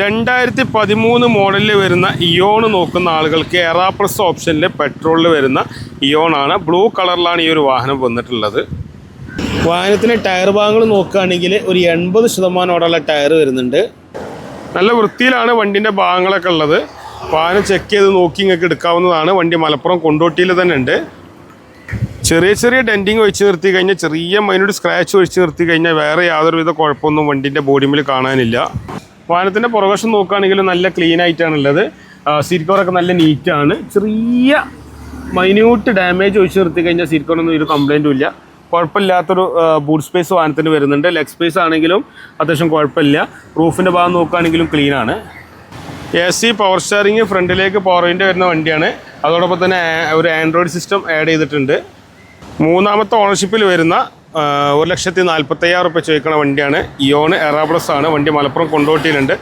രണ്ടായിരത്തി പതിമൂന്ന് മോഡലിൽ വരുന്ന ഇയോൺ നോക്കുന്ന ആളുകൾക്ക് എറാ പ്ലസ് ഓപ്ഷനിൽ പെട്രോളിൽ വരുന്ന ഇയോണാണ് ബ്ലൂ കളറിലാണ് ഈ ഒരു വാഹനം വന്നിട്ടുള്ളത്. വാഹനത്തിന് ടയർ ഭാഗങ്ങൾ നോക്കുകയാണെങ്കിൽ ഒരു എൺപത് ശതമാനോടുള്ള ടയർ വരുന്നുണ്ട്. നല്ല വൃത്തിയിലാണ് വണ്ടിന്റെ ഭാഗങ്ങളൊക്കെ ഉള്ളത്. വാഹനം ചെക്ക് ചെയ്ത് നോക്കി ഇങ്ങൾക്ക് എടുക്കാവുന്നതാണ്. വണ്ടി മലപ്പുറം കൊണ്ടോട്ടിയിൽ തന്നെ ഉണ്ട്. ചെറിയ ചെറിയ ഡെന്റിങ് ഒഴിച്ച് നിർത്തി കഴിഞ്ഞാൽ ചെറിയ മൈനോട് സ്ക്രാച്ച് ഒഴിച്ച് നിർത്തി കഴിഞ്ഞാൽ വേറെ യാതൊരുവിധ കുഴപ്പമൊന്നും വണ്ടിന്റെ ബോഡിമിൽ കാണാനില്ല. വാഹനത്തിന്റെ പുറകശം നോക്കുകയാണെങ്കിൽ നല്ല ക്ലീൻ ആയിട്ടാണ് ഉള്ളത്. സീറ്റ് നല്ല നീറ്റാണ് ചെറിയ മൈന്യൂട്ട് ഡാമേജ് ഒഴിച്ച് നിർത്തി കഴിഞ്ഞാൽ സീറ്റ് ഒരു കംപ്ലൈന്റും ഇല്ല. കുഴപ്പമില്ലാത്തൊരു ബൂട്ട് സ്പേസ് വാഹനത്തിന് വരുന്നുണ്ട്. ലെഗ് സ്പേസ് ആണെങ്കിലും അത്യാവശ്യം കുഴപ്പമില്ല. റൂഫിന്റെ ഭാഗം നോക്കുകയാണെങ്കിലും ക്ലീനാണ് എ സി പവർ സ്റ്റാറിങ് ഫ്രണ്ടിലേക്ക് പവർ വരുന്ന വണ്ടിയാണ്. അതോടൊപ്പം തന്നെ ഒരു ആൻഡ്രോയിഡ് സിസ്റ്റം ആഡ് ചെയ്തിട്ടുണ്ട്. മൂന്നാമത്തെ ഓണർഷിപ്പിൽ വരുന്ന ഒരു ലക്ഷത്തി നാൽപ്പത്തയ്യായിരം റുപ്യ ചോദിക്കുന്ന വണ്ടിയാണ്. ഇയോണ് എറാബ്ലസ് ആണ് വണ്ടി മലപ്പുറം കൊണ്ടോട്ടിയിലുണ്ട്.